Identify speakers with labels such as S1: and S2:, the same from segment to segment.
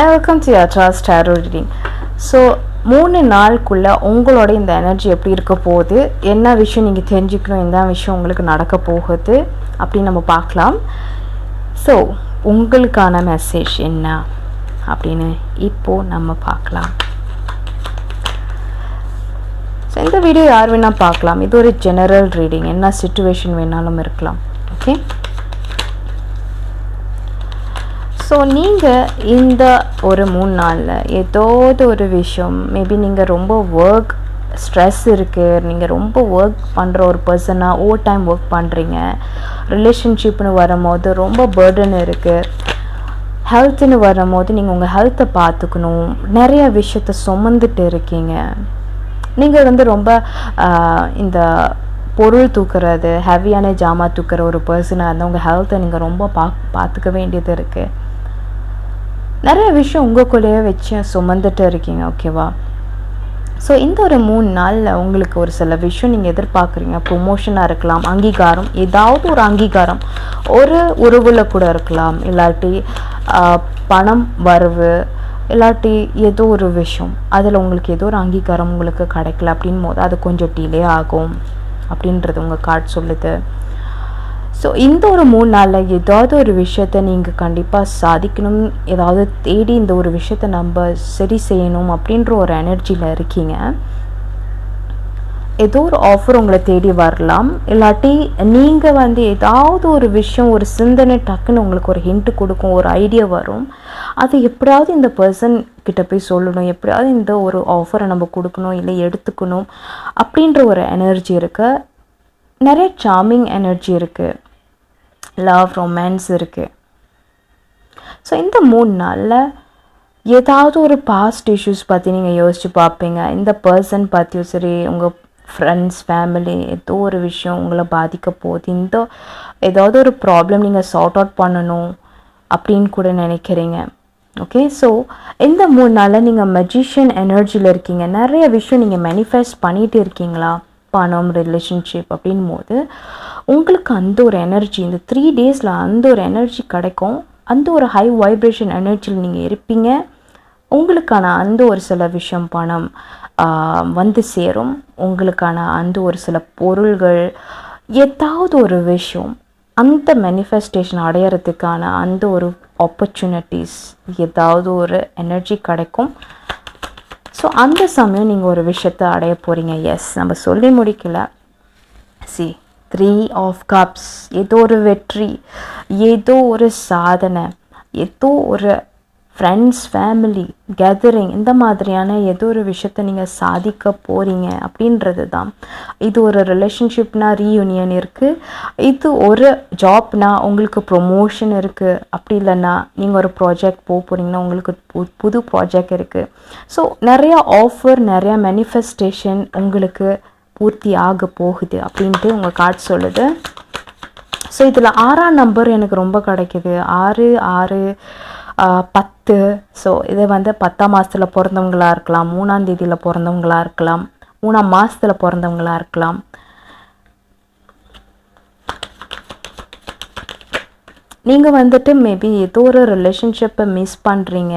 S1: I welcome to Yatra ஸ்டாரோ reading so மூணு நாளுக்குள்ளே உங்களோட இந்த எனர்ஜி எப்படி இருக்க போகுது? என்ன விஷயம் நீங்கள் தெரிஞ்சுக்கணும்? என்ன விஷயம் உங்களுக்கு நடக்க போகுது? அப்படின்னு நம்ம பார்க்கலாம். ஸோ உங்களுக்கான மெசேஜ் என்ன? அப்படின்னு இப்போது நம்ம பார்க்கலாம். ஸோ இந்த வீடியோ யார் வேணால் பார்க்கலாம். இது ஒரு ஜெனரல் ரீடிங் என்ன சுச்சுவேஷன் வேணாலும் இருக்கலாம். ஓகே ஸோ நீங்கள் இந்த ஒரு மூணு நாளில் ஏதாவது ஒரு விஷயம் மேபி நீங்கள் ரொம்ப ஒர்க் ஸ்ட்ரெஸ் இருக்குது நீங்கள் ரொம்ப ஒர்க் பண்ணுற ஒரு பர்சனாக ஓவர் டைம் ஒர்க் பண்ணுறீங்க ரிலேஷன்ஷிப்னு வரும்போது ரொம்ப பேர்டன் இருக்குது ஹெல்த்துன்னு வரும்போது நீங்கள் உங்கள் ஹெல்த்தை பார்த்துக்கணும் நிறைய விஷயத்த சுமந்துட்டு இருக்கீங்க. நீங்கள் வந்து ரொம்ப இந்த பொருள் தூக்குறது ஹெவியான ஜாமா தூக்குற ஒரு பர்சனாக இருந்தால் உங்கள் ஹெல்த்தை நீங்கள் ரொம்ப பா பார்த்துக்க வேண்டியது இருக்குது நிறைய விஷயம் உங்களுக்குள்ளேயே வச்சு சுமந்துட்டு இருக்கீங்க ஓகேவா ஸோ இந்த ஒரு மூணு நாளில் உங்களுக்கு ஒரு சில விஷயம் நீங்கள் எதிர்பார்க்குறீங்க. ப்ரொமோஷனாக இருக்கலாம் அங்கீகாரம் ஏதாவது ஒரு அங்கீகாரம். ஒரு உறவில் கூட இருக்கலாம். இல்லாட்டி பணம் வரவு இல்லாட்டி ஏதோ ஒரு விஷயம். அதில் உங்களுக்கு ஏதோ ஒரு அங்கீகாரம் உங்களுக்கு கிடைக்கல அப்படின் போது அது கொஞ்சம் டிலே ஆகும். அப்படின்றது உங்கள் கார்டு சொல்லுது. ஸோ இந்த ஒரு மூணு நாளில் ஏதாவது ஒரு விஷயத்த நீங்கள் கண்டிப்பாக சாதிக்கணும். ஏதாவது தேடி இந்த ஒரு விஷயத்த நம்ம சரி செய்யணும் அப்படின்ற ஒரு எனர்ஜியில் இருக்கீங்க. ஏதோ ஒரு ஆஃபர் உங்களை தேடி வரலாம். இல்லாட்டி நீங்கள் வந்து ஏதாவது ஒரு விஷயம் ஒரு சிந்தனை டக்குன்னு உங்களுக்கு ஒரு ஹிண்ட்டு கொடுக்கும் ஒரு ஐடியா வரும். அது எப்படியாவது இந்த பர்சன் கிட்ட போய் சொல்லணும். எப்படியாவது இந்த ஒரு ஆஃபரை நம்ம கொடுக்கணும் இல்லை எடுத்துக்கணும் அப்படின்ற ஒரு எனர்ஜி இருக்குது நிறைய சாமிங் எனர்ஜி இருக்குது லவ் ரொமான்ஸ் இருக்குது ஸோ இந்த மூணு நாளில் ஏதாவது ஒரு பாஸ்ட் இஷ்யூஸ் பற்றி நீங்கள் யோசித்து பார்ப்பீங்க. இந்த பர்சன் பற்றியும் சரி உங்கள் ஃப்ரெண்ட்ஸ் ஃபேமிலி ஏதோ ஒரு விஷயம் உங்களை பாதிக்க போகுது. இந்த ஏதாவது ஒரு ப்ராப்ளம் நீங்கள் சார்ட் அவுட் பண்ணணும் அப்படின்னு கூட நினைக்கிறீங்க. ஓகே ஸோ இந்த மூணு நாளில் நீங்கள் மெஜிஷியன் எனர்ஜியில் இருக்கீங்க. நிறைய விஷயம் நீங்கள் மேனிஃபெஸ்ட் பண்ணிகிட்டு இருக்கீங்களா? பணம் ரிலேஷன்ஷிப் அப்படின் போது உங்களுக்கு அந்த ஒரு எனர்ஜி இந்த த்ரீ டேஸில் அந்த ஒரு எனர்ஜி கிடைக்கும். அந்த ஒரு ஹை வைப்ரேஷன் எனர்ஜியில் நீங்கள் இருப்பீங்க. உங்களுக்கான அந்த ஒரு சில விஷயம் பணம் வந்து சேரும். உங்களுக்கான அந்த ஒரு சில பொருள்கள் ஏதாவது ஒரு விஷயம் அந்த மேனிஃபெஸ்டேஷன் அடையிறதுக்கான அந்த ஒரு ஆப்பர்ச்சுனிட்டிஸ் ஏதாவது ஒரு எனர்ஜி கிடைக்கும். ஸோ அந்த சமயம் நீங்கள் ஒரு விஷயத்தை அடைய போகிறீங்க எஸ் நம்ம சொல்லி முடிக்கல. சி த்ரீ ஆஃப் கப்ஸ் ஏதோ ஒரு வெற்றி. ஏதோ ஒரு சாதனை. ஏதோ ஒரு ஃப்ரெண்ட்ஸ் ஃபேமிலி கேதரிங் இந்த மாதிரியான ஏதோ ஒரு விஷயத்த நீங்கள் சாதிக்க போகிறீங்க அப்படின்றது தான் இது ஒரு ரிலேஷன்ஷிப்னா ரீயூனியன் இருக்குது இது ஒரு ஜாப்னால் உங்களுக்கு ப்ரொமோஷன் இருக்குது அப்படி இல்லைன்னா நீங்கள் ஒரு ப்ராஜெக்ட் போக போகிறீங்கன்னா உங்களுக்கு பு- புது ப்ராஜெக்ட் இருக்குது ஸோ நிறையா ஆஃபர் நிறையா மேனிஃபெஸ்டேஷன் உங்களுக்கு பூர்த்தி ஆக போகுது அப்படின்ட்டு உங்கள் கார்டு சொல்லுது. ஸோ இதில் ஆறாம் நம்பர் எனக்கு ரொம்ப கிடைக்குது. ஆறு ஆறு பத்து. ஸோ இது வந்து பத்தாம் மாதத்தில் பிறந்தவங்களா இருக்கலாம் மூணாம் தேதியில் பிறந்தவங்களா இருக்கலாம் மூணாம் மாதத்தில் பிறந்தவங்களா இருக்கலாம். நீங்கள் வந்துட்டு மேபி ஏதோ ஒரு ரிலேஷன்ஷிப்பை மிஸ் பண்ணுறீங்க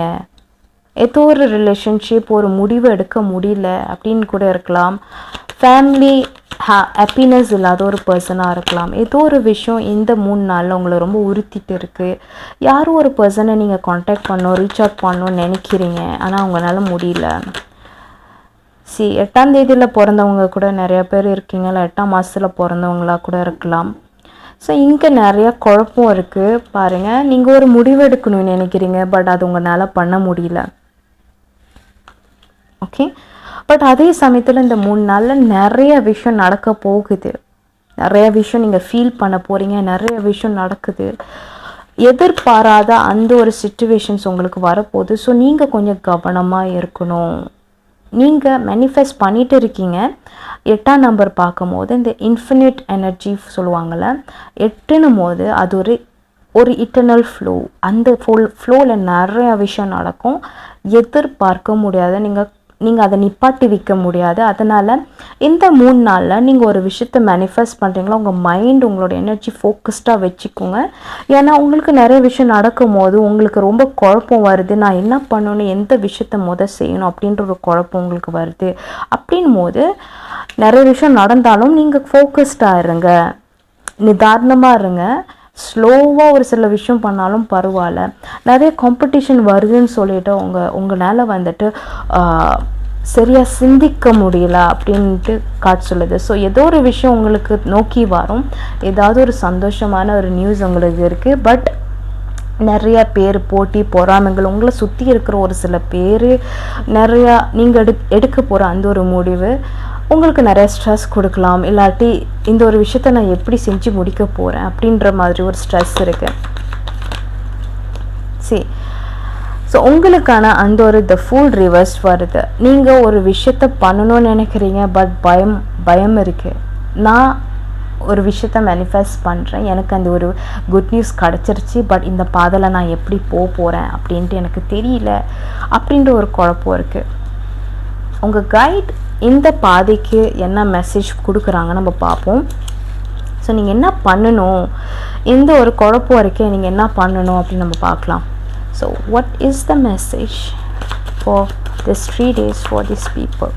S1: ஏதோ ஒரு ரிலேஷன்ஷிப் ஒரு முடிவு எடுக்க முடியல அப்படின்னு கூட இருக்கலாம். ஃபேமிலி ஹா ஹாப்பினஸ் இல்லாத ஒரு பர்சனாக இருக்கலாம். ஏதோ ஒரு விஷயம் இந்த மூணு நாளில் உங்களை ரொம்ப உறுத்திட்டு இருக்குது யாரும் ஒரு பர்சனை நீங்கள் காண்டாக்ட் பண்ணோம் ரீச் அவுட் பண்ணணும்னு நினைக்கிறீங்க. ஆனால் அவங்களால முடியல. சி எட்டாம் தேதியில் பிறந்தவங்க கூட நிறையா பேர் இருக்கீங்களா எட்டாம் மாதத்தில் பிறந்தவங்களா கூட இருக்கலாம். ஸோ இங்கே நிறைய குழப்பம் இருக்குது பாருங்கள் நீங்கள் ஒரு முடிவு எடுக்கணும்னு நினைக்கிறீங்க. பட் அது உங்களால் பண்ண முடியல. ஓகே பட் அதே சமயத்தில் இந்த மூணு நாளில் நிறைய விஷயம் நடக்க போகுது. நிறைய விஷயம் நீங்கள் ஃபீல் பண்ண போகிறீங்க நிறைய விஷயம் நடக்குது. எதிர்பாராத அந்த ஒரு சுச்சுவேஷன்ஸ் உங்களுக்கு வரப்போகுது. ஸோ நீங்கள் கொஞ்சம் கவனமாக இருக்கணும். நீங்கள் மேனிஃபெஸ்ட் பண்ணிட்டு இருக்கீங்க. எட்டாம் நம்பர் பார்க்கும்போது இந்த இன்ஃபினிட் எனர்ஜி சொல்லுவாங்கள்ல எட்டுன்னும் போது அது ஒரு ஒரு இட்டர்னல் ஃப்ளோ அந்த ஃபுல் ஃப்ளோவில் நிறைய விஷயம் நடக்கும். எதிர்பார்க்க முடியாத நீங்கள் நீங்கள் அதை நிப்பாட்டி வைக்க முடியாது. அதனால் இந்த மூணு நாளில் நீங்கள் ஒரு விஷயத்தை மேனிஃபெஸ்ட் பண்ணுறீங்களா உங்கள் மைண்ட் உங்களோட எனர்ஜி ஃபோக்கஸ்டாக வச்சுக்கோங்க. ஏன்னா உங்களுக்கு நிறைய விஷயம் நடக்கும் போது உங்களுக்கு ரொம்ப குழப்பம் வருது. நான் என்ன பண்ணணும்? எந்த விஷயத்த முத செய்யணும்? அப்படின்ற ஒரு குழப்பம் உங்களுக்கு வருது. அப்படின் போது நிறைய விஷயம் நடந்தாலும் நீங்கள் ஃபோக்கஸ்டாக இருங்க. நிதாரணமாக இருங்க. ஸ்லோவாக ஒரு சில விஷயம் பண்ணாலும் பரவாயில்ல. நிறைய காம்படிஷன் வருதுன்னு சொல்லிட்டு உங்கள் உங்களால் வந்துட்டு சரியாக சிந்திக்க முடியல அப்படின்ட்டு காட்டு சொல்லுது. ஸோ ஏதோ ஒரு விஷயம் உங்களுக்கு நோக்கி வரும். ஏதாவது ஒரு சந்தோஷமான ஒரு நியூஸ் உங்களுக்கு இருக்குது பட் நிறைய பேர் போட்டி பொறாமைகள் உங்களை சுற்றி இருக்கிற ஒரு சில பேர் நிறையா நீங்கள் எடு எடுக்க போகிற அந்த ஒரு முடிவு உங்களுக்கு நிறைய ஸ்ட்ரெஸ் கொடுக்கலாம். இல்லாட்டி இந்த ஒரு விஷயத்த நான் எப்படி செஞ்சு முடிக்க போகிறேன் அப்படின்ற மாதிரி ஒரு ஸ்ட்ரெஸ் இருக்குது சரி ஸோ உங்களுக்கான அந்த ஒரு த ஃபுல் ரிவர்ஸ் வருது. நீங்கள் ஒரு விஷயத்த பண்ணணும்னு நினைக்கிறீங்க பட் பயம் பயம் இருக்குது நான் ஒரு விஷயத்த மேனிஃபெஸ்ட் பண்ணுறேன் எனக்கு அந்த ஒரு குட் நியூஸ் கிடச்சிருச்சு பட் இந்த பாதையில் நான் எப்படி போக போகிறேன் அப்படின்ட்டு எனக்கு தெரியல அப்படின்ற ஒரு குழப்பம் இருக்குது உங்கள் கைட் இந்த பாதைக்கு என்ன மெசேஜ் கொடுக்குறாங்க நம்ம பார்ப்போம். ஸோ நீங்கள் என்ன பண்ணணும்? இந்த ஒரு குழப்பம் இருக்கே நீங்கள் என்ன பண்ணணும் அப்படின்னு நம்ம பார்க்கலாம். So what is the message for this three days for this people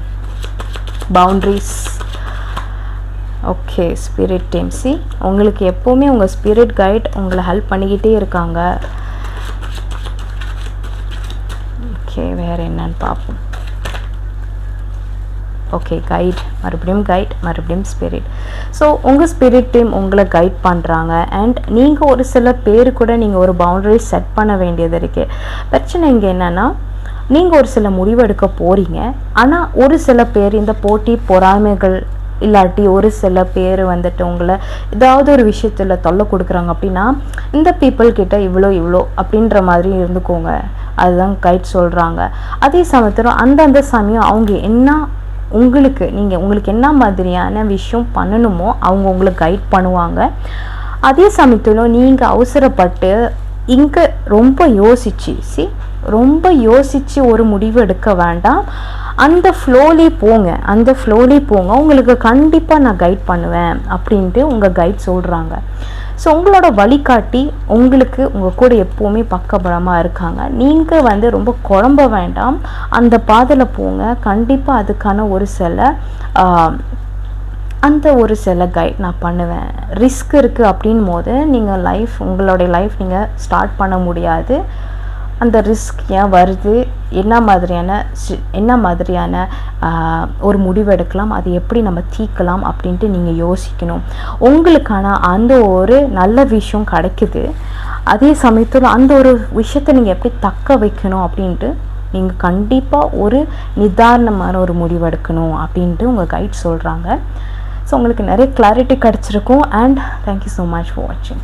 S1: boundaries okay spirit team see உங்களுக்கு எப்போவுமே உங்கள் ஸ்பிரிட் கைட் உங்களை ஹெல்ப் பண்ணிக்கிட்டே இருக்காங்க. ஓகே வேறு என்னன்னு பார்ப்போம். ஓகே கைட் மறுபடியும் கைட் மறுபடியும் ஸ்பிரிட் ஸோ உங்கள் ஸ்பிரிட் டீம் உங்களை கைட் பண்ணுறாங்க அண்ட் நீங்கள் ஒரு சில பேர் கூட நீங்கள் ஒரு பவுண்டரி செட் பண்ண வேண்டியது இருக்குது பிரச்சனை இங்கே என்னென்னா நீங்கள் ஒரு சில முடிவு எடுக்க போகிறீங்க ஆனால் ஒரு சில பேர் இந்த போட்டி பொறாமைகள் இல்லாட்டி ஒரு சில பேர் வந்துட்டு உங்களை ஏதாவது ஒரு விஷயத்தில் தொல்லை கொடுக்குறாங்க அப்படின்னா இந்த பீப்புள் கிட்ட இவ்வளோ இவ்வளோ அப்படின்ற மாதிரி இருந்துக்கோங்க. அதுதான் கைட் சொல்கிறாங்க அதே சமயத்தில் அந்தந்த சமயம் அவங்க என்ன உங்களுக்கு நீங்கள் உங்களுக்கு என்ன மாதிரியான விஷயம் பண்ணணுமோ அவங்க உங்களுக்கு கைட் பண்ணுவாங்க. அதே சமயத்தில் நீங்கள் அவசரப்பட்டு இங்கே ரொம்ப யோசிச்சு சி ரொம்ப யோசித்து ஒரு முடிவு எடுக்க வேண்டாம். அந்த ஃப்ளோலே போங்க. அந்த ஃப்ளோலே போங்க. உங்களுக்கு கண்டிப்பாக நான் கைட் பண்ணுவேன் அப்படின்ட்டு உங்கள் கைட் சொல்கிறாங்க ஸோ உங்களோட வழிகாட்டி உங்களுக்கு உங்கள் கூட எப்போவுமே பக்கபலமாக இருக்காங்க. நீங்கள் வந்து ரொம்ப குழம்ப வேண்டாம். அந்த பாதையில் போங்க. கண்டிப்பாக அதுக்கான ஒரு சில அந்த ஒரு சில கைட் நான் பண்ணுவேன். ரிஸ்க் இருக்குது அப்படின் போது நீங்கள் லைஃப் உங்களுடைய லைஃப் நீங்கள் ஸ்டார்ட் பண்ண முடியாது. அந்த ரிஸ்க் ஏன் வருது? என்ன மாதிரியான என்ன மாதிரியான ஒரு முடிவு எடுக்கலாம்? அது எப்படி நம்ம தீர்க்கலாம் அப்படின்ட்டு நீங்கள் யோசிக்கணும். உங்களுக்கான அந்த ஒரு நல்ல விஷயம் கிடைக்குது. அதே சமயத்தில் அந்த ஒரு விஷயத்தை நீங்கள் எப்படி தக்க வைக்கணும்? அப்படின்ட்டு நீங்கள் கண்டிப்பாக ஒரு நிதானமான ஒரு முடிவு எடுக்கணும் அப்படின்ட்டு உங்கள் கைட் சொல்கிறாங்க ஸோ உங்களுக்கு நிறைய கிளாரிட்டி கிடச்சிருக்கும். And thank you so much for வாட்சிங்